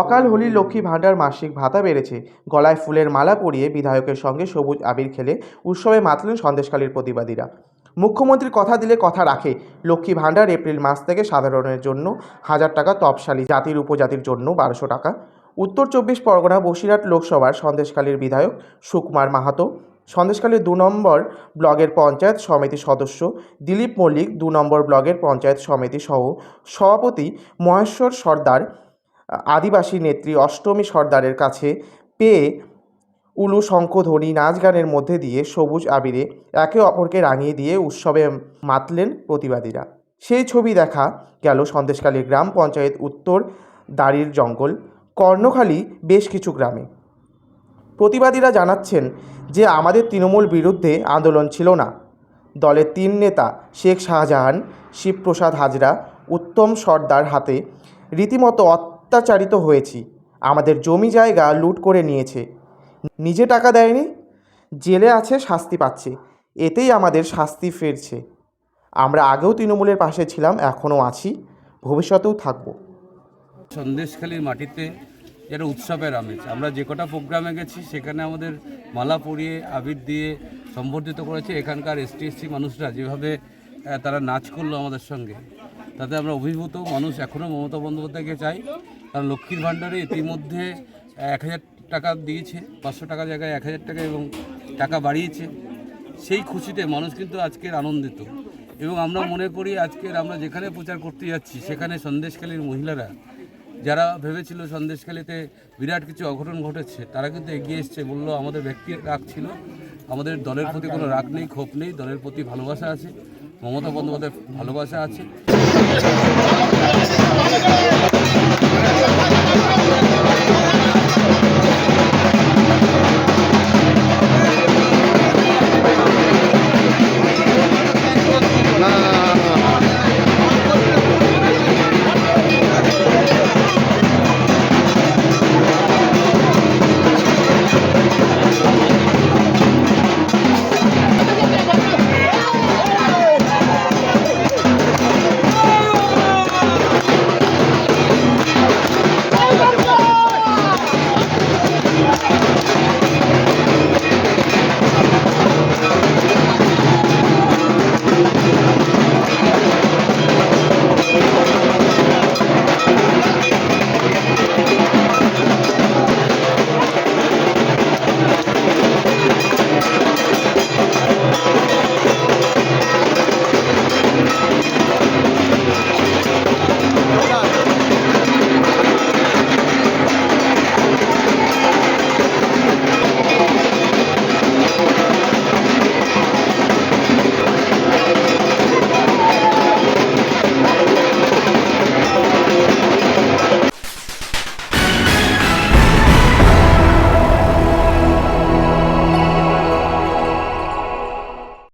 অকাল হোলি লক্ষ্মী ভাণ্ডার মাসিক ভাতা বেড়েছে। গলায় ফুলের মালা পরিয়ে বিধায়কের সঙ্গে সবুজ আবির খেলে উৎসবে মাতলেন সন্দেশকালীর প্রতিবাদীরা। মুখ্যমন্ত্রী কথা দিলে কথা রাখে। লক্ষ্মী ভাণ্ডার এপ্রিল মাস থেকে সাধারণের জন্য হাজার টাকা তপশালী জাতির উপজাতির জন্য বারোশো টাকা। উত্তর চব্বিশ পরগনা বসিরহাট লোকসভার সন্দেশকালীর বিধায়ক সুকুমার মাহাতো সন্দেশকালীর দু নম্বর ব্লকের পঞ্চায়েত সমিতি সদস্য দিলীপ মল্লিক, দু নম্বর ব্লকের পঞ্চায়েত সমিতি সহ সভাপতি মহেশ্বর সর্দার আদিবাসী নেত্রী অষ্টমী সর্দারের কাছে পেয়ে উলু শঙ্খধ্বনি নাচ গানের মধ্যে দিয়ে সবুজ আবিরে একে অপরকে রাঙিয়ে দিয়ে উৎসবে মাতলেন প্রতিবাদীরা। সেই ছবি দেখা গেল সন্দেশখালী গ্রাম পঞ্চায়েত উত্তর দাড়ির জঙ্গল, কর্ণখালী বেশ কিছু গ্রামে। প্রতিবাদীরা জানাচ্ছেন যে আমাদের তৃণমূল বিরুদ্ধে আন্দোলন ছিল না। দলের তিন নেতা শেখ শাহজাহান, শিবপ্রসাদ হাজরা, উত্তম সর্দার হাতে রীতিমতো অত্যাচারিত হয়েছি। আমাদের জমি জায়গা লুট করে নিয়েছে। নিজে টাকা দেয়নি, জেলে আছে শাস্তি পাচ্ছে, এতেই আমাদের শাস্তি ফিরছে। আমরা আগেও তৃণমূলের পাশে ছিলাম এখনও আছি, ভবিষ্যতেও থাকব। সন্দেশখালীর মাটিতে যেটা উৎসবের আমেজ, আমরা যে কটা প্রোগ্রামে গেছি, সেখানে আমাদের মালা পরিয়ে, আবির দিয়ে সম্বর্ধিত করেছে এখানকার এসটি এসসি মানুষরা, যেভাবে তারা নাচ করল আমাদের সঙ্গে। তাতে আমরা অভিভূত মানুষ এখনও মমতা বন্দ্যোপাধ্যায়কে চাই কারণ লক্ষ্মীর ভাণ্ডারে ইতিমধ্যে এক হাজার টাকা দিয়েছে, পাঁচশো টাকা জায়গায় এক হাজার টাকা এবং টাকা বাড়িয়েছে। সেই খুশিতে মানুষ কিন্তু আজকের আনন্দিত। এবং আমরা মনে করি আজকের আমরা যেখানে প্রচার করতে যাচ্ছি, সেখানে সন্দেশখালীর মহিলারা, যারা ভেবেছিল সন্দেশখালীতে বিরাট কিছু অঘটন ঘটেছে, তারা কিন্তু এগিয়ে এসছে। বলল, আমাদের ব্যক্তি রাগ ছিল। আমাদের দলের প্রতি কোনো রাগ নেই, ক্ষোভ নেই। দলের প্রতি ভালোবাসা আছে। মমতা বন্দ্যোপাধ্যায়ের ভালোবাসা আছে।